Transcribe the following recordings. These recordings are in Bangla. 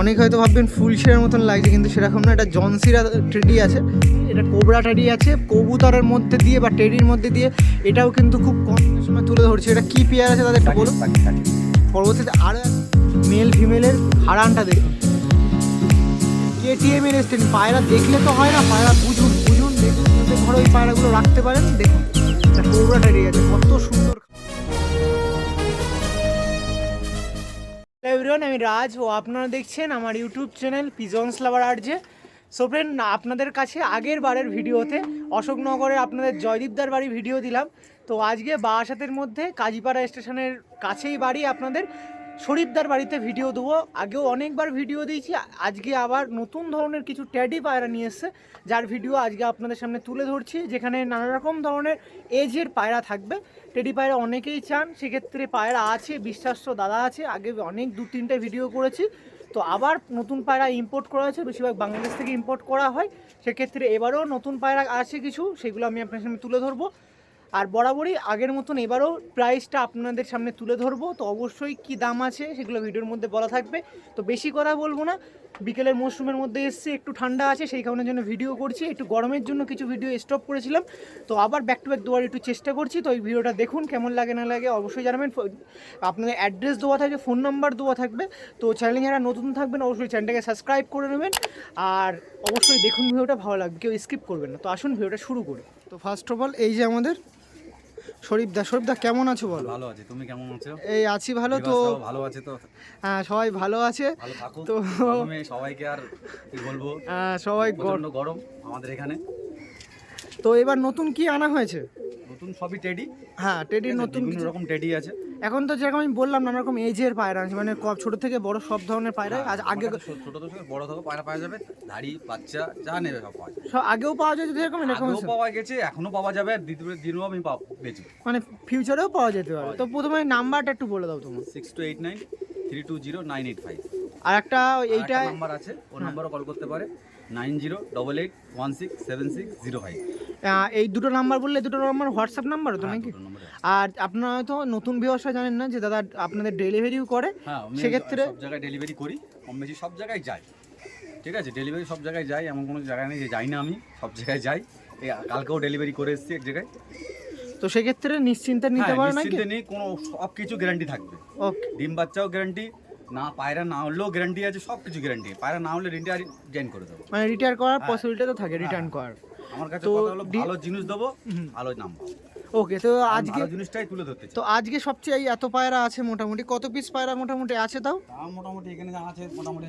অনেক হয়তো ভাববেন ফুল শেয়ার মতন লাগছে কিন্তু সেরকম না এটা জনসিরা টেডি আছে এটা কোবরা টেডি আছে কবুতরের মধ্যে দিয়ে বা টেডির মধ্যে দিয়ে এটাও কিন্তু খুব কম সময় তুলে ধরছে এটা কি পেয়ার আছে তাদের একটু বলুন পরবর্তীতে আরও মেল ফিমেলের হারানটা দেখুন। কেটিএম এর এসছেন পায়রা দেখলে তো হয় না পায়রা বুঝুন বুঝুন দেখুন ঘরে ওই পায়রাগুলো রাখতে পারেন দেখুন। এটা কোবরা টেডি আছে কত সুন্দর এভরিওয়ান আমি রাজ। ও, আপনারা দেখছেন আমার YouTube channel pigeons lover RJ so friend আপনাদের কাছে আগের বারের ভিডিওতে অশোকনগরের আপনাদের জয়দীপদার বাড়ি ভিডিও দিলাম। তো, আজকে বারাসাতের মধ্যে কাজীপাড়া স্টেশনের কাছেই বাড়ি আপনাদের। শরীফদার বাড়িতে ভিডিও দেবো। আগেও অনেকবার ভিডিও দিয়েছি। আজকে আবার নতুন ধরনের কিছু ট্যাডি পায়রা নিয়ে এসছে, যার ভিডিও আজকে আপনাদের সামনে তুলে ধরছি, যেখানে নানা রকম ধরনের এজের পায়রা থাকবে। টেডি পায়রা অনেকেই চান, সেক্ষেত্রে পায়রা আছে বিশ্বাস্য দাদা আছে, আগে অনেক দু, তিনটে ভিডিও করেছি। তো আবার নতুন পায়রা ইম্পোর্ট করা হয়েছে, বেশিরভাগ বাংলাদেশ থেকে ইম্পোর্ট করা হয়। সেক্ষেত্রে এবারও নতুন পায়রা আছে কিছু, সেগুলো আমি আপনার সামনে তুলে ধরবো। আর বরাবরই আগের মতন এবারও প্রাইসটা আপনাদের সামনে তুলে ধরবো। তো অবশ্যই কি দাম আছে সেগুলো ভিডিওর মধ্যে বলা থাকবে। তো বেশি কথা বলব না, বিকেলের মরশুমের মধ্যে এসছে, একটু ঠান্ডা আছে, সেই কারণের জন্য ভিডিও করছি। একটু গরমের জন্য কিছু ভিডিও স্টপ করেছিলাম। তো আবার ব্যাক টু ব্যাক দেওয়ার একটু চেষ্টা করছি। তো এই ভিডিওটা দেখুন, কেমন লাগে, না লাগে, অবশ্যই জানাবেন। আপনাদের অ্যাড্রেস দেওয়া থাকবে ফোন নাম্বার দেওয়া থাকবে। তো চ্যানেলে যারা নতুন থাকবেন, অবশ্যই চ্যানেলটাকে সাবস্ক্রাইব করে নেবেন। আর অবশ্যই দেখুন ভিডিওটা, ভালো লাগবে, কেউ স্কিপ করবেন না। তো আসুন, ভিডিওটা শুরু করি। তো ফার্স্ট অফ অল এই যে আমাদের শরীফদা শরীফদা কেমন আছো বলো? ভালো আছি তুমি কেমন আছো? এই আছি ভালো তো। ভালো আছে তো? হ্যাঁ সবাই ভালো আছে। তো- সবাইকে আর কি বলব? হ্যাঁ সবাই গর- গরম আমাদের এখানে। তো এবার নতুন কি আনা হয়েছে? নতুন সবই টেডি হ্যাঁ টেডির নতুন রকম টেডি আছে। এখন তো যেরকম আমি বললাম নানা রকম এজের পায়রা আছে মানে ছোট থেকে বড় সব ধরনের পায়রা আজ আগে ছোট থেকে বড় থেকে পায়রা পাওয়া যাবে ধাড়ি বাচ্চা যা নেবে সব পাওয়া যাবে। সব আগেও পাওয়া যায় যদি এরকম পাওয়া গেছে এখনও পাওয়া যাবে আর দ্বিতীয় দিনও আমি পাব- বেচবো। মানে ফিউচারেও পাওয়া যেতে পারে। তো প্রথমে নাম্বারটা একটু বলে দাও তোমার। Six two eight nine three two zero nine eight five আর একটা এইটা নাম্বার আছে ও নাম্বারও কল করতে পারে nine zero double eight one six seven six zero five এই দুটো নাম্বার বললে দুটো নাম্বার হোয়াটসঅ্যাপ নাম্বার তো নাকি? আর আপনারা হয়তো নতুন ভিউয়ার্সরা জানেন না যে দাদা আপনাদের ডেলিভারিও করে। হ্যাঁ সেক্ষেত্রে সব জায়গায় ডেলিভারি করি কম বেশি সব জায়গায় যাই। ঠিক আছে? ডেলিভারি সব জায়গায় যাই এমন কোনো জায়গায় নেই যে যাই না আমি সব জায়গায় যাই। কালকেও ডেলিভারি করে এসেছি এক জায়গায়। তো সেক্ষেত্রে নিশ্চিন্তে নিতে হ্যাঁ, পারো নাকি? নিশ্চিন্তে নেই কোনো সব কিছু গ্যারান্টি থাকবে। ওকে ডিম বাচ্চাও গ্যারান্টি না পায়রা না হলেও গ্যারান্টি আছে সব কিছু গ্যারান্টি পায়রা না হলে রিটায়ার জয়েন করে দেবো। মানে রিটায়ার করার হ্যাঁ। পসিবিলিটি তো থাকে রিটার্ন করার। আমার কাছে কথা হলো ভালো জিনিস দেবো ভালো নাম ওকে তো আজকে জিনিসটাই তুলে ধরতে তো আজকে সবচেয়ে এত পায়রা আছে মোটামুটি কত পিস পায়রা মোটামুটি আছে তাও? মোটামুটি এখানে আছে মোটামুটি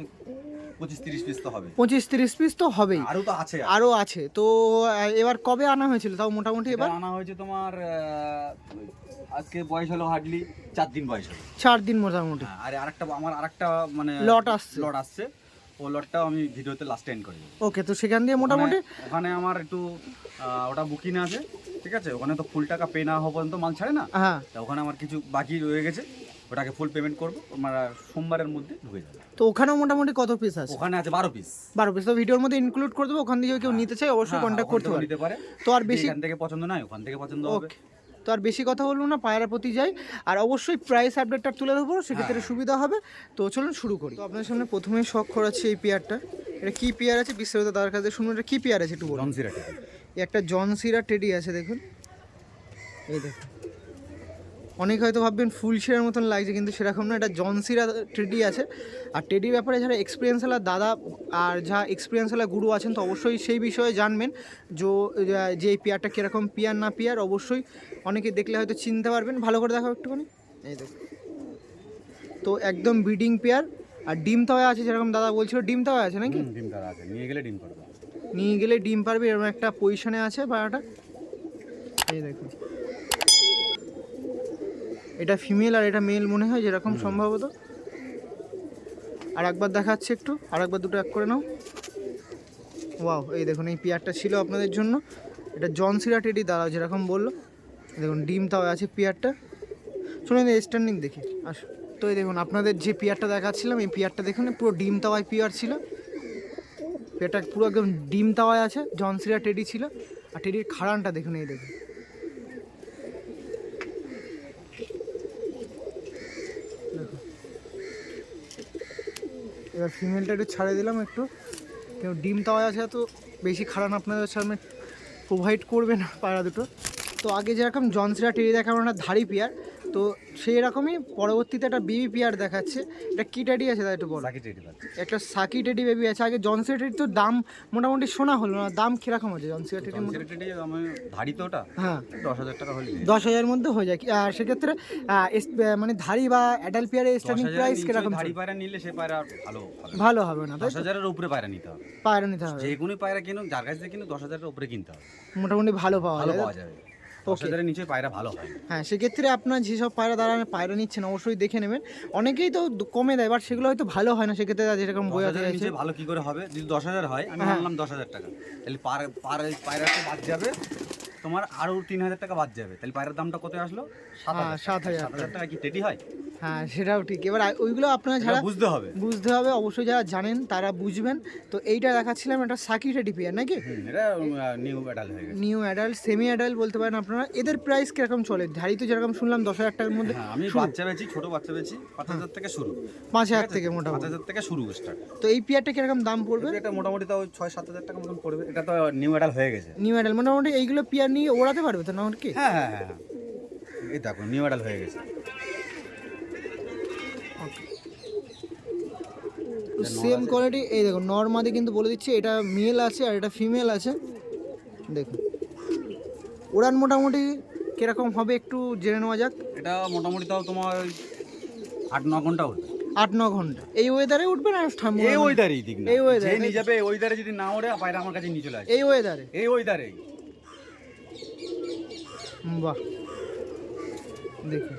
পঁচিশ তিরিশ পিস তো হবে। পঁচিশ তিরিশ পিস তো হবেই। আরও তো আছে। আরও আছে। তো এবার কবে আনা হয়েছিল? তাও মোটামুটি এবার? আনা হয়েছে তোমার আজকে বয়স হলো হার্ডলি চার দিন বয়স হলো চার দিন মোটামুটি। হ্যাঁ, আর আরেকটা আমার আরেকটা মানে লট আসছে। লট আসছে। ও লটটাও আমি ভিডিওতে লাস্ট এন্ড করে ওকে তো সেখান দিয়ে মোটামুটি? ওখানে- আমার একটু ওটা বুকিং আছে ঠিক আছে? ওখানে তো ফুল টাকা পে না হওয়া পর্যন্ত মাল ছাড়ে না। হ্যাঁ। ওখানে আমার কিছু বাকি রয়ে গেছে। ওটাকে ফুল পেমেন্ট করব আমরা সোমবারের মধ্যে ঢুকে যাবে। তো ওখানেও মোটামুটি কত পিস আছে? ওখানে আছে বারো পিস বারো পিস তো ভিডিওর মধ্যে ইনক্লুড করে দেবো ওখান থেকে কেউ নিতে চায় অবশ্যই কন্ট্যাক্ট করতে পারে নিতে পারে। তো আর বেশি এখান থেকে পছন্দ নয় ওখান থেকে পছন্দ হবে। ওকে। তো আর বেশি কথা বলব না পায়রা প্রতি যাই। আর অবশ্যই প্রাইস আপডেটটা তুলে ধরবো সেক্ষেত্রে সুবিধা হবে। তো চলুন শুরু করি। তো আপনার সামনে প্রথমেই শখ করাচ্ছি এই পেয়ারটা এটা কি পেয়ার আছে? বিস্তারিত তার কাছে শুনুন এটা কি পেয়ার আছে একটু বলুন। একটা জনসিরা টেডি আছে দেখুন। এই দেখুন। অনেক হয়তো ভাববেন ফুল শেয়ার মতন লাগছে কিন্তু সেরকম না এটা জনসিরা টেডি আছে। আর টেডির ব্যাপারে যারা এক্সপিরিয়েন্সওয়ালা দাদা আর যা এক্সপিরিয়েন্সওয়ালা গুরু আছেন তো অবশ্যই সেই বিষয়ে জানবেন। যে যে এই পেয়ারটা কীরকম পিয়ার না পিয়ার অবশ্যই অনেকে দেখলে হয়তো চিনতে পারবেন। ভালো করে দেখাও একটুখানি। এই দেখুন তো একদম ব্রিডিং পেয়ার আর ডিম তাওয়া আছে যেরকম দাদা বলছিল ডিম তাওয়া আছে নাকি? ডিম আছে। নিয়ে গেলে ডিম পারবে। নিয়ে গেলে ডিম পারবে এরকম একটা পজিশনে আছে পায়রাটা এই দেখুন এটা ফিমেল আর এটা মেল মনে হয় যেরকম সম্ভবত। আর একবার দেখাচ্ছে একটু আর একবার দুটো এক করে নাও। ওয়াও এই দেখুন এই পেয়ারটা ছিল আপনাদের জন্য। এটা জনসিরা টেডি দাদা যেরকম বলল। দেখুন ডিম তাও আছে পেয়ারটা। শুনুন স্ট্যান্ডিং দেখি আস। তো এই দেখুন আপনাদের যে পেয়ারটা দেখাচ্ছিলাম এই পেয়ারটা দেখুন পুরো ডিম তাওয়ায় পেয়ার ছিল। পেয়ারটা পুরো একদম ডিম তাওয়ায় আছে জনসিরা টেডি ছিল। আর টেডির খাড়ানটা দেখুন এই দেখুন। এবার ফিমেলটা একটু ছাড়ে দিলাম একটু। কেউ ডিম তাওয়া আছে তো বেশি খারাপ আপনাদের সামনে প্রোভাইড করবে না পায়রা দুটো। তো আগে যেরকম জনসিরা টেরি দেখা আমরা ধাড়ি পেয়ার। তো সেই রকমই পরবর্তীতে একটা বেবি পেয়ার দেখাচ্ছে। এটা কি টেডি আছে তাই একটু বলো। একটা সাকি টেডি বেবি আছে। আগে জনসিরা টেডি তো দাম মোটামুটি শোনা হলো না দাম কীরকম আছে মধ্যে? টেডি ধাড়ি তো ওটা হ্যাঁ। দশ হাজার টাকা হলে দশ হাজারের মধ্যে হয়ে যায়। আর সেক্ষেত্রে মানে ধাড়ি বা অ্যাডাল পেয়ারের স্টার্টিং প্রাইস কীরকম ধাড়ি পায়রা নিলে সে পায়রা ভালো হবে ভালো হবে না দশ হাজারের উপরে পায়রা নিতে হবে। পায়রা নিতে হবে। যে কোনো পায়রা কিনুক যার কাছে কিনুক দশ হাজারের উপরে কিনতে হবে। মোটামুটি ভালো পাওয়া যায় পাওয়া যাবে। হাজারের নিচে পায়রা ভালো হয়। হ্যাঁ সেক্ষেত্রে আপনার যেসব পায়রা দ্বারা পায়রা নিচ্ছেন অবশ্যই দেখে নেবেন। অনেকেই তো কমে দেয় বাট সেগুলো হয়তো ভালো হয় না সেক্ষেত্রে যেরকম বই নিচে ভালো কি করে হবে? যদি দশ হাজার হয় আমি হ্যাঁ। দশ হাজার টাকা। তাহলে পার পার পায়রাতে বাদ যাবে। তোমার আরও তিন হাজার টাকা বাদ যাবে। তাহলে পায়রার দামটা কত আসলো? সাত হাজার সাত হাজার সাত হাজার টাকা কি টেডি হয়? হ্যাঁ সেটাও ঠিক। এবার ওইগুলো আপনারা যারা বুঝতে হবে। বুঝতে হবে অবশ্যই যারা জানেন তারা বুঝবেন। তো এইটা দেখাচ্ছিলাম একটা সাকি টেডি পেয়ার নাকি? এটা নিউ হয়ে গেছে। নিউ অ্যাডাল্ট সেমি অ্যাডাল্ট বলতে পারেন আপনারা। এদের প্রাইস কীরকম চলে? ধাড়ি তো যেরকম শুনলাম দশ হাজার টাকার মধ্যে হ্যাঁ আমি বাচ্চা বেচি ছোট বাচ্চা বেচি পাঁচ হাজার থেকে শুরু। পাঁচ হাজার? থেকে পাঁচ মোটামুটি হাজার থেকে শুরু স্টার্ট তো এই পেয়ারটা কীরকম দাম পড়বে? এটা মোটামুটি তাও ছয় সাত হাজার টাকা মতন পড়বে। এটা তো নিউ ব্যাটাল হয়ে গেছে। নিউ অ্যাডাল্ট মোটামুটি এইগুলো পেয়ার নিয়ে ওড়াতে পারবে তো না কি? হ্যাঁ হ্যাঁ হ্যাঁ হ্যাঁ। এই দেখো নিউ ব্যাটাল হয়ে গেছে। সেম কোয়ালিটি এই দেখো নর্মাদি কিন্তু বলে দিচ্ছি এটা মেল আছে আর এটা ফিমেল আছে। দেখুন উড়ান মোটামুটি কীরকম হবে একটু জেনে নেওয়া যাক? এটা মোটামুটি তাও তোমার আট ন ঘণ্টা উঠবে। আট ন ঘণ্টা। এই ওয়েদারে উঠবে না ঠান্ডা এই ওয়েদারেই দিক না। এই এ। নিয়ে যাবে এই ওয়েদারে যদি না ওড়ে পায়রা আমার কাছে নিয়ে চলে আসে এই ওয়েদারে এই ওয়েদারেই বাহ। দেখুন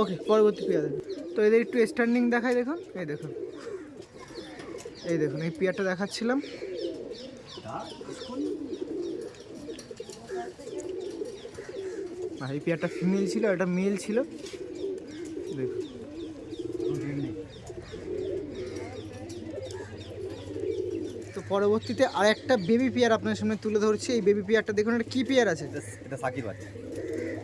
ওকে পরবর্তী পেয়ার। দেখুন তো এদের একটু স্ট্যান্ডিং দেখাই দেখুন। এই দেখুন। এই দেখুন, এই পেয়ারটা দেখাচ্ছিলাম। আর এই পেয়ারটা ফিমেল ছিল, এটা মেল ছিল। দেখুন। তো পরবর্তীতে আর একটা বেবি পেয়ার আপনার সামনে তুলে ধরছি। এই বেবি পেয়ারটা দেখুন, এটা কি পেয়ার আছে? এটা সাকিব বাচ্চা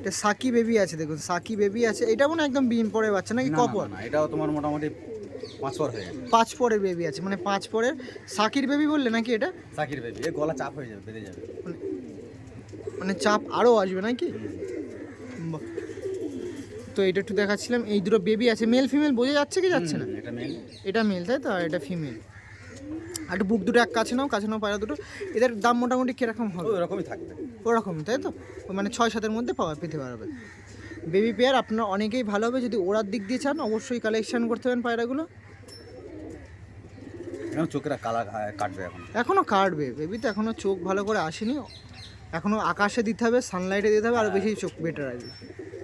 এটা সাকি বেবি আছে দেখুন সাকি বেবি আছে। এটা মনে একদম বিম পরের বাচ্চা নাকি কপর না, এটাও তোমার মোটামুটি পাঁচ পর হয়ে পাঁচ পরের বেবি আছে মানে পাঁচ পরের সাকির বেবি বললে নাকি এটা? সাকির বেবি এ গলা চাপ হয়ে যাবে বেঁধে যাবে। মানে চাপ আরও আসবে নাকি। তো এটা একটু দেখাচ্ছিলাম এই দুটো বেবি আছে মেল ফিমেল বোঝা যাচ্ছে কি যাচ্ছে না? এটা মেল। এটা মেল তাই তো? আর এটা ফিমেল। আর একটু বুক দুটো এক কাছে নাও কাছে নাও পায়রা দুটো। এদের দাম মোটামুটি কীরকম হবে? ওরকমই থাকবে। ওরকম তাই তো? মানে ছয় সাতের মধ্যে পাওয়া পেতে পারবে। বেবি পেয়ার আপনার অনেকেই ভালো হবে যদি ওড়ার দিক দিয়ে চান অবশ্যই কালেকশন করতে পারেন পায়রাগুলো। এখন চোখেরা কালা কাটবে এখন। এখনও কাটবে। বেবি তো এখনও চোখ ভালো করে আসেনি। এখনও আকাশে দিতে হবে সানলাইটে দিতে হবে আরও বেশি চোখ বেটার আসবে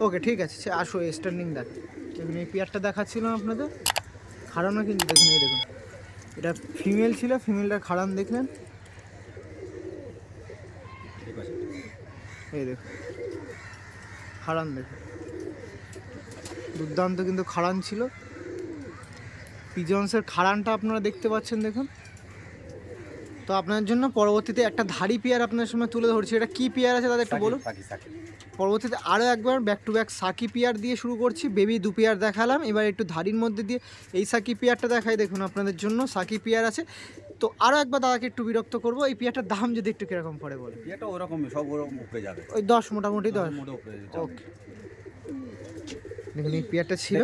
ওকে ঠিক আছে সে আসো স্ট্যান্ডিং দেখ। দেখুন এই পেয়ারটা দেখাচ্ছিলাম আপনাদের। খাড়ানো কিন্তু দেখুন এই দেখুন। এটা ফিমেল ছিল ফিমেলটা খাড়ান দেখলেন। এই দেখুন খারান দেখুন। দুর্দান্ত কিন্তু খাড়ান ছিল। পিজন্সের খারানটা আপনারা দেখতে পাচ্ছেন, দেখুন। তো আপনার জন্য পরবর্তীতে একটা ধাড়ি পেয়ার আপনার সময় তুলে ধরছি। এটা কি পেয়ার আছে তাদের একটু বলুন। পরবর্তীতে আরও একবার ব্যাক টু ব্যাক সাকি পেয়ার দিয়ে শুরু করছি। বেবি দু পেয়ার দেখালাম। এবার একটু ধাড়ির মধ্যে দিয়ে এই সাকি পেয়ারটা দেখাই। দেখুন আপনাদের জন্য সাকি পেয়ার আছে। তো আরও একবার দাদাকে একটু বিরক্ত করব। এই পেয়ারটার দাম যদি একটু কীরকম পড়ে বলে এটা ওরকমই সব ওরকম উপরে যাবে। ওই দশ মোটামুটি দশ ওকে এই পেয়ারটা ছিল?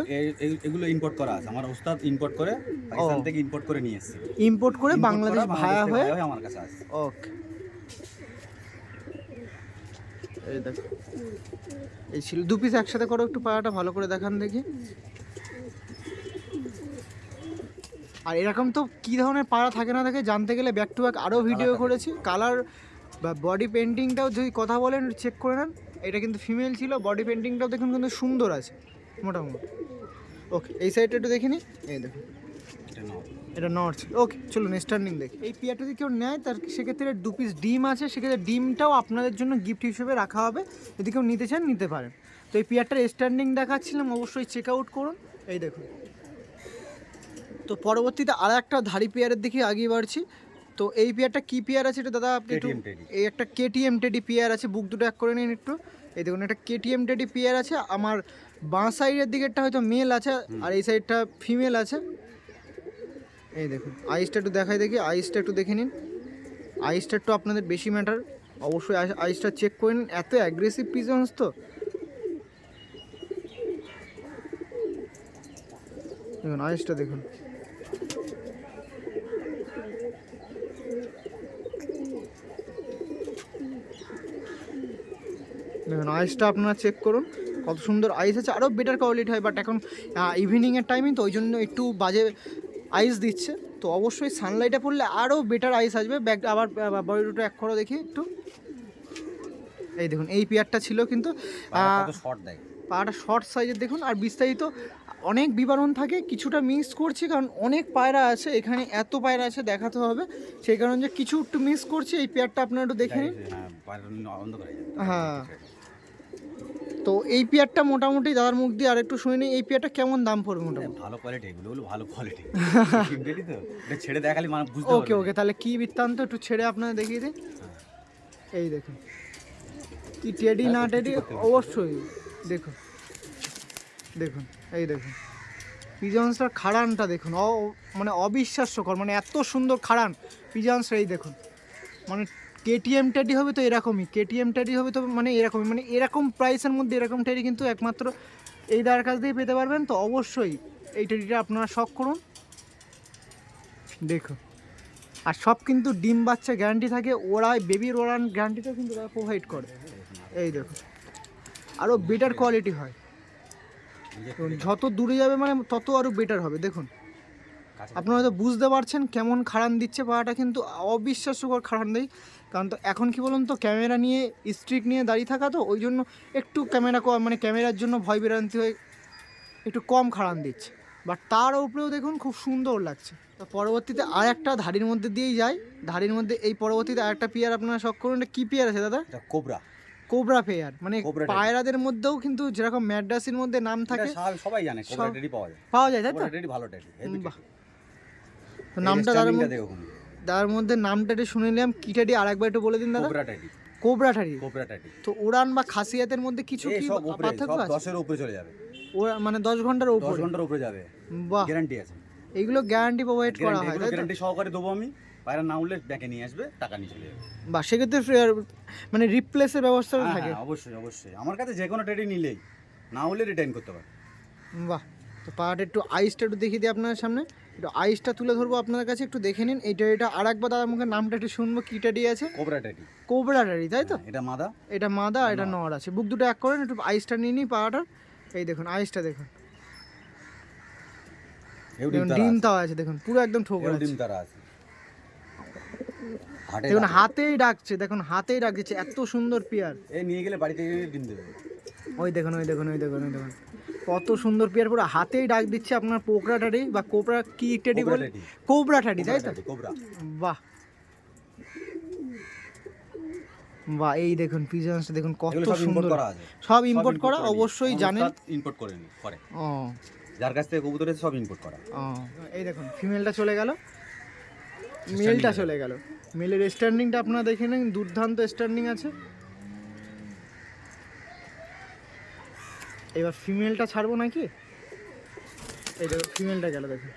এগুলো ইম্পোর্ট করা আছে। আমার ওস্তাদ ইম্পোর্ট করে পাকিস্তান থেকে ইম্পোর্ট করে নিয়ে এসেছে। ইম্পোর্ট করে বাংলাদেশ ভায়া হয়ে? আমার কাছে আসছে ওকে এই দেখো। এই ছিল। দু পিস একসাথে করো একটু পায়াটা ভালো করে দেখান দেখি। আর এরকম তো কী ধরনের পাড়া থাকে না থাকে জানতে গেলে ব্যাক টু ব্যাক আরও ভিডিও করেছি। কালার বা বডি পেন্টিংটাও যদি কথা বলেন চেক করে নেন। এটা কিন্তু ফিমেল ছিল বডি পেন্টিংটাও দেখুন কিন্তু সুন্দর আছে। মোটামুটি। ওকে এই সাইডটা একটু দেখে নিই এই দেখুন এটা নর্থ ওকে চলুন স্ট্যান্ডিং দেখি। এই পেয়ারটা যদি কেউ নেয় তার সেক্ষেত্রে দু পিস ডিম আছে। সেক্ষেত্রে ডিমটাও আপনাদের জন্য গিফট হিসেবে রাখা হবে। যদি কেউ নিতে চান নিতে পারেন। তো এই পেয়ারটার স্ট্যান্ডিং দেখাচ্ছিলাম অবশ্যই চেক আউট করুন। এই দেখুন। তো পরবর্তীতে আর একটা ধাড়ি পেয়ারের দিকে আগিয়ে বাড়ছি। তো এই পেয়ারটা কি পেয়ার আছে? এটা দাদা আপনি একটু। এই একটা কেটিএম টেডি পেয়ার আছে। বুক দুটো এক করে নিন একটু। এই দেখুন একটা কেটিএম টেডি পেয়ার আছে। আমার বাঁ সাইডের দিকেরটা হয়তো মেল আছে আর এই সাইডটা ফিমেল আছে। এই দেখুন আইসটা একটু দেখাই দেখি আইসটা একটু দেখে নিন। আইসটা একটু আপনাদের বেশি ম্যাটার অবশ্যই আইস- আইসটা চেক করে নিন। এত অ্যাগ্রেসিভ পিজন্স তো। দেখুন আইসটা দেখুন। দেখুন আইসটা আপনারা চেক করুন। কত সুন্দর আইস আছে। আরও বেটার কোয়ালিটি হয় বাট এখন ইভিনিংয়ের টাইমিং তো ওই জন্য একটু বাজে আইস দিচ্ছে। তো অবশ্যই সানলাইটে পড়লে আরও বেটার আইস আসবে। ব্যাগ আবার বডি দুটো এক করো দেখি একটু। এই দেখুন এই পেয়ারটা ছিল কিন্তু শর্ট দেয়। পাটা শর্ট সাইজের দেখুন। আর বিস্তারিত অনেক বিবরণ থাকে কিছুটা মিস করছি কারণ অনেক পায়রা আছে এখানে এত পায়রা আছে দেখাতে হবে। সেই কারণে যে কিছু একটু মিস করছি এই পেয়ারটা আপনারা একটু দেখে নিন। হ্যাঁ বাইরে অন্ধ করে যাবে হ্যাঁ। তো এই পেয়ারটা মোটামুটি দাদার মুখ দিয়ে আর একটু শুনে নিই এই পেয়ারটা কেমন দাম পড়বে মোটামুটি? ভালো কোয়ালিটি এগুলো হলো ভালো কোয়ালিটি রেডি তো? এটা ছেড়ে দেখালি মানে বুঝতে ওকে ওকে তাহলে কি বৃত্তান্ত? একটু ছেড়ে আপনারা দেখিয়ে দিন এই দেখুন। কি টেডি না টেডি অবশ্যই। দেখুন। দেখুন এই দেখুন। পিজন্সটার খাড়ানটা দেখুন। অ মানে অবিশ্বাস্যকর মানে এত সুন্দর খাড়ান। পিজন্সটা এই দেখুন। মানে কেটিএম টেডি হবে তো এরকমই কেটিএম টেডি হবে তো মানে এরকমই মানে এরকম প্রাইসের মধ্যে এরকম টেডি কিন্তু একমাত্র এই দার কাছ দিয়ে পেতে পারবেন, তো অবশ্যই এই টেডিটা আপনারা শখ করুন। দেখুন, আর সব কিন্তু ডিম বাচ্চা গ্যারান্টি থাকে, ওরা বেবির ওরান গ্যারান্টিটাও কিন্তু ওরা প্রোভাইড করে। এই দেখুন আরও বেটার কোয়ালিটি হয়। যত দূরে যাবে মানে তত আরও বেটার হবে, দেখুন। আপনারা হয়তো বুঝতে পারছেন কেমন খাড়ান দিচ্ছে পাড়াটা, কিন্তু অবিশ্বাস্যকর খাড়ান দেয়। কারণ তো এখন কি বলুন তো ক্যামেরা নিয়ে স্ট্রিক নিয়ে দাঁড়িয়ে থাকা তো ওই জন্য একটু ক্যামেরা কম মানে ক্যামেরার জন্য ভয় বিরান্তি হয়ে একটু কম খাড়ান দিচ্ছে। বাট তার উপরেও দেখুন খুব সুন্দর লাগছে। তো পরবর্তীতে আর একটা ধাড়ির মধ্যে দিয়েই যায়। ধাড়ির মধ্যে এই পরবর্তীতে আর একটা পেয়ার আপনারা শখ করুন এটা কী পেয়ার আছে দাদা? কোবরা কোবরা পেয়ার মানে পায়রাদের মধ্যেও কিন্তু যেরকম ম্যাড্রাসির মধ্যে নাম থাকে সবাই জানে কোবরা সব- টেডি পাওয়া যায়। পাওয়া যায় তাই তো? ভালো টেডি নামটা তার মধ্যে দেখো তার মধ্যে নামটা একটু শুনে নিলাম। কিটাডি আর একবার একটু বলে দিন দাদা। কোবরা টেডি কোবরা ঠাড়ি কোবরা টেডি তো উড়ান বা খাসিয়াতের মধ্যে কিছু কি পার্থক্য আছে? দশের উপরে চলে যাবে। ওরা মানে দশ ঘণ্টার দশ উপরে ঘণ্টার উপরে যাবে। বাহ। গ্যারান্টি আছে। এইগুলো গ্যারান্টি প্রোভাইড করা হয় গ্যারান্টি সহকারে দেবো আমি। পায়রা না উঠলে ব্যাকে নিয়ে আসবে টাকা নিয়ে চলে যাবে। বা সেক্ষেত্রে মানে রিপ্লেসের ব্যবস্থা হ্যাঁ, থাকে। হ্যাঁ, অবশ্যই অবশ্যই। আমার কাছে যে কোনো টেডি নিলেই না হলে রিটার্ন করতে পারে বাহ। তো পাহাড়টা একটু আইসটা একটু দেখিয়ে দিই আপনার সামনে। একটু আইসটা তুলে ধরবো আপনার কাছে একটু দেখে নিন। এটা এটা আর একবার দাদা মুখে নামটা একটু শুনব কিটা দিয়ে আছে? Cobra teddy. কোবরা টারি তাই তো? এটা মাদা। এটা মাদা এটা নর আছে। বুক দুটো এক করেন একটু আইসটা নিয়ে নিই পাহাড়টার। এই দেখুন আইসটা দেখুন। ডিম তারা আছে, তাও আছে দেখুন পুরো একদম ঠোকর ডিম তারা আছে। দেখুন হাতেই ডাকছে দেখুন হাতেই ডাক দিচ্ছে এত সুন্দর পেয়ার। এই নিয়ে গেলে বাড়িতে ডিম দেবে। ওই দেখুন ওই দেখুন ওই দেখুন ওই দেখুন। কত সুন্দর পেয়ার পুরো হাতেই ডাক দিচ্ছে আপনার পোকরা টাডি বা কোবরা কি টেডি বলে। কোবরা টাডি তাই তো? বাহ। বাহ এই দেখুন পিজন্স দেখুন কত সুন্দর। সব ইম্পোর্ট করা অবশ্যই জানেন। ইম্পোর্ট করে নি করে ও। যার কাছ থেকে কবুতর সব ইম্পোর্ট করা। ও এই দেখুন ফিমেলটা চলে গেল। মেলটা চলে গেল। মেলের স্ট্যান্ডিংটা আপনারা দেখে নিন দুর্দান্ত স্ট্যান্ডিং আছে। এবার ফিমেলটা ছাড়বো নাকি? এই দেখো ফিমেলটা গেল দেখুন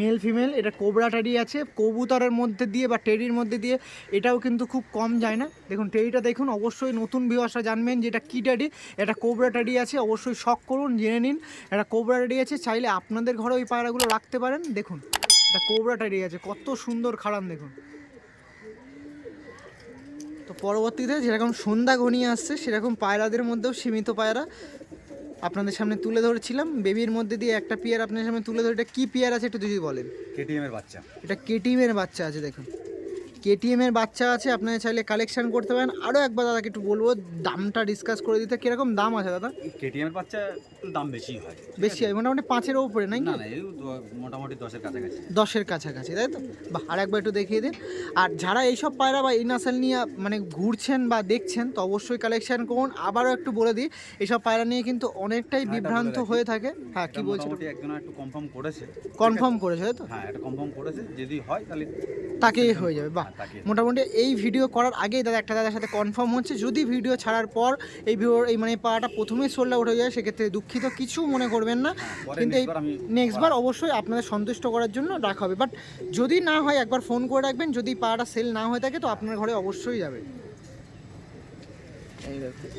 মেল ফিমেল এটা কোবরা টেডি আছে, কবুতরের মধ্যে দিয়ে বা টেরির মধ্যে দিয়ে, এটাও কিন্তু খুব কম যায় না। দেখুন টেরিটা দেখুন, অবশ্যই নতুন ভিউয়ার্সরা জানবেন যে এটা কী টেডি এটা কোবরা টেডি আছে, অবশ্যই শখ করুন, জেনে নিন। এটা কোবরা টেডি আছে, চাইলে আপনাদের ঘরে ওই পায়রাগুলো রাখতে পারেন। দেখুন, এটা কোবরা টেডি আছে, কত সুন্দর খাড়ান, দেখুন। তো পরবর্তীতে যেরকম সন্ধ্যা ঘনিয়ে আসছে, সেরকম পায়রাদের মধ্যেও সীমিত পায়রা। আপনাদের সামনে তুলে ধরেছিলাম। বেবির মধ্যে দিয়ে একটা পেয়ার আপনাদের সামনে তুলে ধরে এটা কী পেয়ার আছে একটু যদি বলেন? কেটিএম এর বাচ্চা। এটা কেটিএম এর বাচ্চা আছে দেখুন। কেটিএম এর বাচ্চা আছে আপনারা চাইলে কালেকশন করতে পারেন। আরও একবার দাদাকে একটু বলব দামটা ডিসকাস করে দিতে। কীরকম দাম আছে দাদা? কেটিএম এর বাচ্চা দাম বেশি হয়। বেশি হয় মোটামুটি পাঁচের উপরে নাকি না না মোটামুটি দশের কাছাকাছি। দশের কাছাকাছি তাই তো? বা আর একবার একটু দেখিয়ে দিন। আর যারা এইসব পায়রা বা এই নাসাল নিয়ে মানে ঘুরছেন বা দেখছেন তো অবশ্যই কালেকশন করুন। আবারও একটু বলে দিই এইসব পায়রা নিয়ে কিন্তু অনেকটাই বিভ্রান্ত হয়ে থাকে। হ্যাঁ কি এটা বলছেন একজন একটু কনফার্ম করেছে। কনফার্ম করেছে তাই তো? হ্যাঁ এটা কনফার্ম করেছে। যদি হয় তাহলে তাকেই হয়ে যাবে। বাহ হ্যাঁ, মোটামুটি এই ভিডিও করার আগেই দাদা একটা দাদার সাথে কনফার্ম হচ্ছে। যদি ভিডিও ছাড়ার পর এই ভিডিও এই মানে পাটা প্রথমেই আউট হয়ে যায় সেক্ষেত্রে দুঃখিত কিছু মনে করবেন না। হ্যাঁ, কিন্তু এই নেক্সট বার অবশ্যই আপনাদের সন্তুষ্ট করার জন্য রাখা হবে। বাট যদি না হয় একবার ফোন করে রাখবেন। যদি পাটা সেল না হয়ে থাকে তো আপনার ঘরে অবশ্যই যাবে। এই দেখুন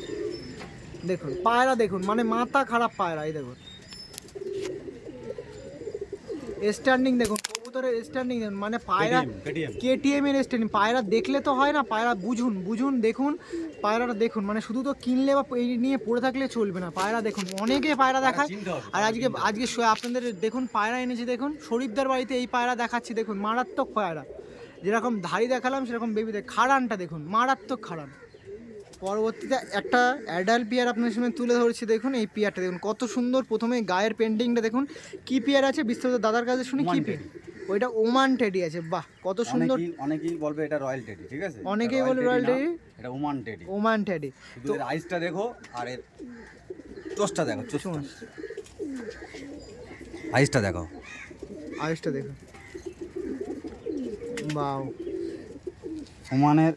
দেখুন পায়রা দেখুন মানে মাথা খারাপ পায়রা এই দেখুন। স্ট্যান্ডিং দেখুন। কবুতরের স্ট্যান্ডিং মানে পায়রা কেটিএম এর স্ট্যান্ডিং পায়রা দেখলে তো হয় না পায়রা বুঝুন বুঝুন দেখুন পায়রাটা দেখুন মানে শুধু তো কিনলে বা এই নিয়ে পড়ে থাকলে চলবে না পায়রা দেখুন অনেকে পায়রা দেখায় আর আজকে আজকে আপনাদের দেখুন পায়রা এনেছি দেখুন শরীফদার বাড়িতে এই পায়রা দেখাচ্ছি দেখুন মারাত্মক পায়রা যেরকম ধাড়ি দেখালাম সেরকম বেবিতে খাড়ানটা দেখুন মারাত্মক খাড়ান। পরবর্তীতে একটা অ্যাডাল্ট পিয়ার আপনার সামনে তুলে ধরেছি দেখুন এই পিয়ারটা দেখুন কত সুন্দর প্রথমে গায়ের পেন্টিংটা দেখুন কি পিয়ার আছে বিস্তারিত দাদার কাছে শুনি কি পিয়ার ওইটা ওমান টেডি আছে বাহ কত সুন্দর। অনেকেই বলবে এটা রয়্যাল টেডি ঠিক আছে? অনেকেই বলে teddy। না, এটা ওমান টেডি। Oman teddy. এর আইসটা দেখো আর এর চোষটা দেখো চোষটা আইসটা দেখো। আইসটা দেখুন বাও ওমানের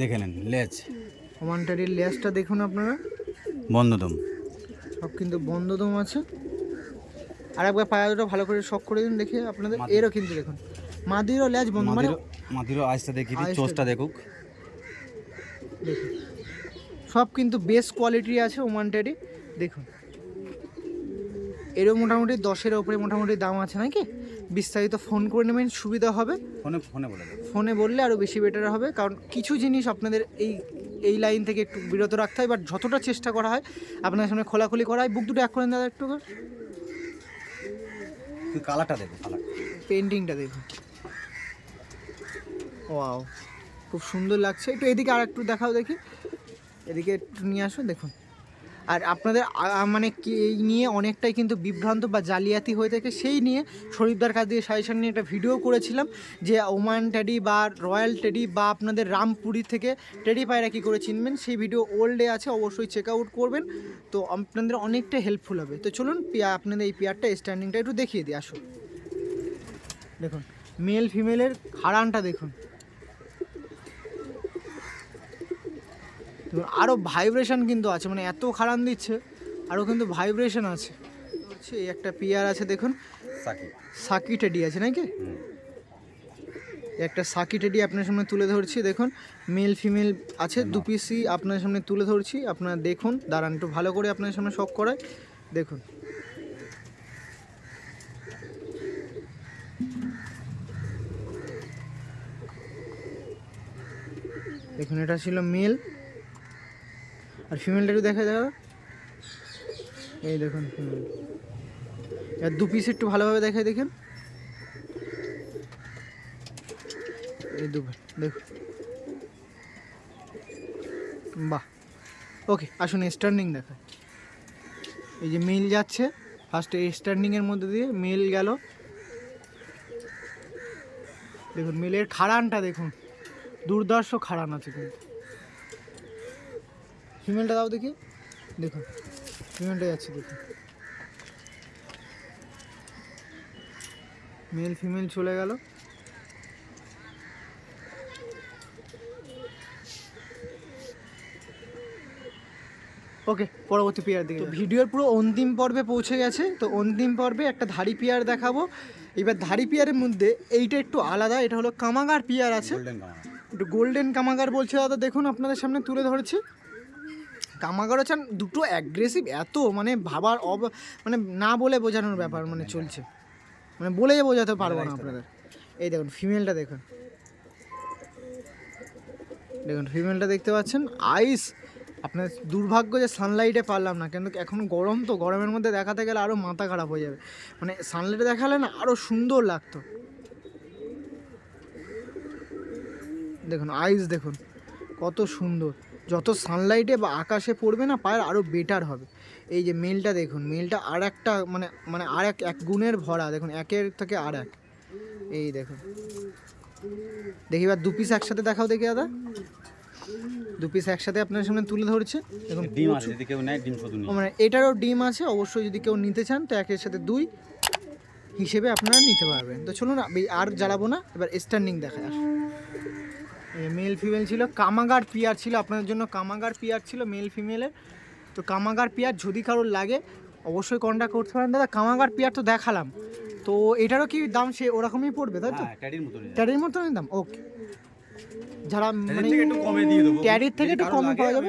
দেখে নেন লেজ। ওমান টেডির লেসটা দেখুন আপনারা। বন্ধদম। সব কিন্তু বন্ধ দম আছে। আর একবার পায়া দুটো ভালো করে শখ করে দিন দেখে আপনাদের। এরও কিন্তু দেখুন। মাদিরও ল্যাজ বন্ধ মানে মাদিরও আইসটা দেখি চোষটা দেখুক। দেখুন। সব কিন্তু বেস্ট কোয়ালিটি আছে ওমান টেডি দেখুন। এরও মোটামুটি দশের ওপরে মোটামুটি দাম আছে নাকি? বিস্তারিত ফোন করে নেবেন সুবিধা হবে। ফোনে ফোনে বলে ফোনে বললে আরও বেশি বেটার হবে কারণ কিছু জিনিস আপনাদের এই এই লাইন থেকে একটু বিরত রাখতে হয় বাট যতটা চেষ্টা করা হয় আপনার সামনে খোলাখুলি করা হয়। বুক দুটো এক করেন দাদা একটু তুই কালারটা দেখো কালার পেন্টিংটা দেখুন। ওয়াও, খুব সুন্দর লাগছে। একটু এদিকে আর একটু দেখাও দেখি। এদিকে একটু নিয়ে আসো, দেখুন। আর আপনাদের মানে এই নিয়ে অনেকটাই কিন্তু বিভ্রান্ত বা জালিয়াতি হয়ে থাকে। সেই নিয়ে শরীফদার কাছ দিয়ে সাজেশন নিয়ে একটা ভিডিও করেছিলাম যে ওমান টেডি বা রয়্যাল টেডি বা আপনাদের রামপুরি থেকে টেডি পায়রা কী করে চিনবেন, সেই ভিডিও ওল্ডে আছে, অবশ্যই চেক আউট করবেন। তো আপনাদের অনেকটা হেল্পফুল হবে। তো চলুন, পিয়া, আপনাদের এই পেয়ারটা স্ট্যান্ডিংটা একটু দেখিয়ে দিই, আসুন। দেখুন মেল ফিমেলের খাড়ানটা দেখুন। আরও ভাইব্রেশন কিন্তু আছে মানে এত খাড়ান দিচ্ছে আরও কিন্তু ভাইব্রেশন আছে। হচ্ছে এই একটা পিয়ার আছে দেখুন। সাকি টেডি আছে নাকি। একটা সাকি টেডি আপনার সামনে তুলে ধরছি দেখুন। মেল ফিমেল আছে দু পিসই আপনার সামনে তুলে ধরছি আপনারা দেখুন দাঁড়ান একটু ভালো করে আপনার সামনে শখ করায় দেখুন। দেখুন এটা ছিল মেল আর ফিমেলটা একটু দেখা যাবে এই দেখুন ফিমেল এর দু পিস একটু ভালোভাবে দেখাই, দেখেন। এই দু দেখুন। বাহ। ওকে, আসুন স্ট্যান্ডিং দেখায় এই যে মেল যাচ্ছে ফার্স্টে স্ট্যান্ডিংয়ের মধ্যে দিয়ে মেল গেল। দেখুন মেলের খাড়ানটা দেখুন। দুর্দর্শ খাড়ান আছে কিন্তু। ফিমেলটা দাও দেখি। দেখুন ফিমেলটা যাচ্ছে দেখুন মেল ফিমেল চলে গেল। ওকে পরবর্তী পেয়ার দিকে তো ভিডিওর পুরো অন্তিম পর্বে পৌঁছে গেছে। তো অন্তিম পর্বে একটা ধাড়ি পেয়ার দেখাবো। এবার ধাড়ি পেয়ারের মধ্যে এইটা একটু আলাদা এটা হলো কামাগার পেয়ার আছে। একটু গোল্ডেন কামাগার বলছে দাদা দেখুন আপনাদের সামনে তুলে ধরেছি। কামাগার হচ্ছে দুটো অ্যাগ্রেসিভ এত মানে ভাবার অব মানে না বলে বোঝানোর ব্যাপার মানে চলছে। মানে বলেই বোঝাতে পারব না আপনাদের। এই দেখুন ফিমেলটা দেখুন। দেখুন ফিমেলটা দেখতে পাচ্ছেন আইস আপনার দুর্ভাগ্য যে সানলাইটে পারলাম না কিন্তু এখন গরম তো গরমের মধ্যে দেখাতে গেলে আরও মাথা খারাপ হয়ে যাবে। মানে সানলাইটে দেখালে না আরও সুন্দর লাগতো। দেখুন আইস দেখুন কত সুন্দর। যত সানলাইটে বা আকাশে পড়বে না পায়ের আরও বেটার হবে। এই যে মেলটা দেখুন মেলটা আর একটা মানে মানে আর এক এক গুণের ভরা দেখুন একের থেকে আর এক এই দেখুন। দেখি এবার দু পিস একসাথে দেখাও দেখি দাদা। দু পিস একসাথে আপনার সামনে তুলে ধরছে। দেখুন ডিম আছে যদি কেউ নেয় ডিম শুধু মানে এটারও ডিম আছে অবশ্যই যদি কেউ নিতে চান তো একের সাথে দুই হিসেবে আপনারা নিতে পারবেন। তো চলুন আর জ্বালাবো না এবার স্ট্যান্ডিং দেখা যাক মেল ফিমেল ছিল। কামাগার পিয়ার ছিল আপনাদের জন্য কামাগার পিয়ার ছিল মেল ফিমেলের তো কামাগার পিয়ার যদি কারোর লাগে অবশ্যই কন্ট্যাক্ট করতে পারেন। দাদা কামাগার পিয়ার তো দেখালাম। তো এটারও কি দাম সে ওরকমই পড়বে তাই তো? হ্যাঁ ট্যাডির মতনই ট্যারির মতনই দাম? ওকে। যারা মানে থেকে একটু কমে দিয়ে দেবো। ট্যারির থেকে একটু কমে পাওয়া যাবে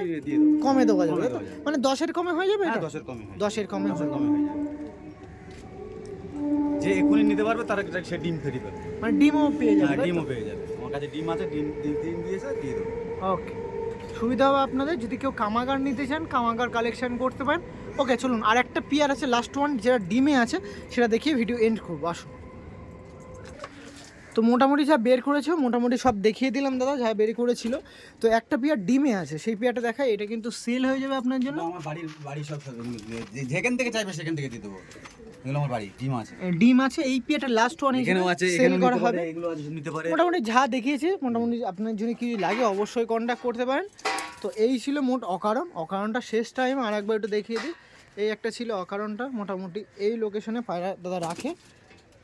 কমে দেওয়া যাবে। মানে দশের কমে হয়ে যাবে হ্যাঁ দশের কমে দশের কমে হয়ে যাবে। যে এক্ষুনি নিতে পারবে তারা সে ডিম ফেরি পাবে মানে ডিমও পেয়ে যাবে হ্যাঁ ডিমও পেয়ে যাবে। আমার কাছে ডিম আছে, ডিম ডিম দিয়েছে, দিয়ে দেবো। ওকে সুবিধা হবে আপনাদের, যদি কেউ কামাগার নিতে চান, কামাগার কালেকশন করতে পারেন। ওকে চলুন আর একটা পিয়ার আছে লাস্ট ওয়ান যেটা ডিমে আছে, সেটা দেখিয়ে ভিডিও এন্ড করব, আসুন। তো মোটামুটি যা বের করেছ মোটামুটি সব দেখিয়ে দিলাম দাদা যা বের করেছিল। তো একটা পিয়ার ডিমে আছে সেই পিয়ারটা দেখায় এটা কিন্তু সেল হয়ে যাবে আপনার জন্য। আমার বাড়ির বাড়ি সব যেখান থেকে চাইবে সেখান থেকে দিয়ে দেবো। এগুলো আমার বাড়ি ডিম আছে। ডিম আছে এই পিয়ারটা লাস্ট ওয়ান এখানেও আছে সেল করা হবে। এগুলো নিতে পারে। মোটামুটি যা দেখিয়েছে মোটামুটি আপনার কি লাগে অবশ্যই কন্ট্যাক্ট করতে পারেন। তো এই ছিল মোট অকারণ। অকারণটা শেষ টাইম আর একবার একটু দেখিয়ে দিই। এই একটা ছিল অকারণটা মোটামুটি এই লোকেশনে পায়রা দাদা রাখে।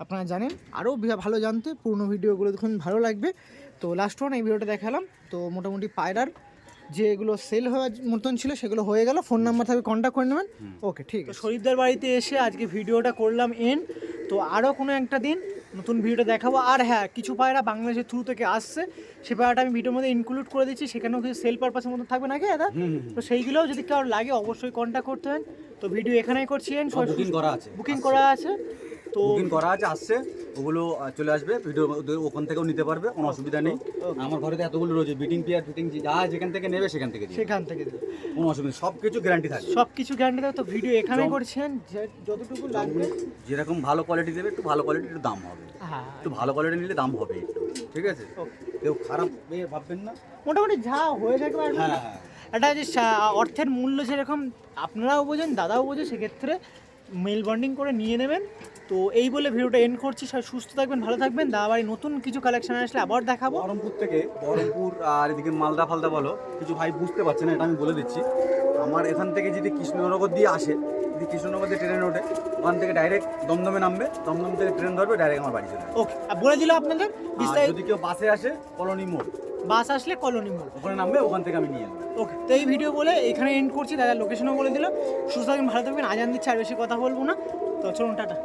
আপনারা জানেন আরও ভালো জানতে পুরনো ভিডিওগুলো দেখুন ভালো লাগবে। তো লাস্ট ওয়ান এই ভিডিওটা দেখালাম। তো মোটামুটি পায়রার যেগুলো সেল হওয়ার মতন ছিল সেগুলো হয়ে গেল। ফোন নাম্বার থাকবে কন্ট্যাক্ট করে নেবেন। ওকে ঠিক আছে। শরীফদার বাড়িতে এসে আজকে ভিডিওটা করলাম এন তো আরও কোনো একটা দিন নতুন ভিডিওটা দেখাবো। আর হ্যাঁ কিছু পায়রা বাংলাদেশের থ্রু থেকে আসছে। সে পায়রাটা আমি ভিডিওর মধ্যে ইনক্লুড করে দিচ্ছি। সেখানেও কিছু সেল পারপাসের মতো থাকবে নাকি দাদা? তো সেইগুলোও যদি কারোর লাগে অবশ্যই কন্ট্যাক্ট করতে হয় তো ভিডিও এখানেই করছি এন বুকিং করা আছে। বুকিং করা আছে। বুকিং করা আছে আসছে ওগুলো চলে আসবে ভিডিও ওখান থেকেও নিতে পারবে কোনো অসুবিধা নেই। আমার ঘরে তো এতগুলো রয়েছে বিটিং পিয়ার ফিটিং যা যেখান থেকে নেবে সেখান থেকে সেখান থেকে কোনো অসুবিধা সব কিছু গ্যারান্টি থাকে সব কিছু গ্যারান্টি দেবে তো ভিডিও এখানেই করছেন যতটুকু লাগবে। যেরকম ভালো কোয়ালিটি দেবে একটু ভালো কোয়ালিটির দাম হবে। হ্যাঁ। একটু ভালো কোয়ালিটি নিলে দাম হবে ঠিক আছে. কেউ খারাপ ভাববেন না। মোটামুটি যা হয়ে থাকবে হ্যাঁ হ্যাঁ। একটা যে অর্থের মূল্য যেরকম আপনারাও বোঝেন দাদাও বোঝে সেক্ষেত্রে মেল বন্ডিং করে নিয়ে নেবেন। তো এই বলে ভিডিওটা এন্ড করছি। সবাই সুস্থ থাকবেন ভালো থাকবেন। দাদা বাড়ি নতুন কিছু কালেকশন আসলে আবার দেখাবো। বহরমপুর থেকে বহরমপুর আর এদিকে মালদা ফালদা বলো কিছু ভাই বুঝতে পারছে না এটা আমি বলে দিচ্ছি। আমার এখান থেকে যদি কৃষ্ণনগর দিয়ে আসে যদি কৃষ্ণনগর দিয়ে ট্রেনে ওঠে ওখান থেকে ডাইরেক্ট দমদমে নামবে দমদম থেকে ট্রেন ধরবে ডাইরেক্ট আমার বাড়ি চলে ওকে আর বলে দিল আপনাদের আর যদি কেউ বাসে আসে কলোনি মোড়। বাস আসলে কলোনি মোড়। ওখানে নামবে ওখান থেকে আমি নিয়ে নেব ওকে তো এই ভিডিও বলে এখানে এন্ড করছি। দাদা লোকেশনও বলে দিল। সুস্থ থাকবেন ভালো থাকবেন। আজান দিচ্ছে আর বেশি কথা বলব না। তো চলুন টাটা।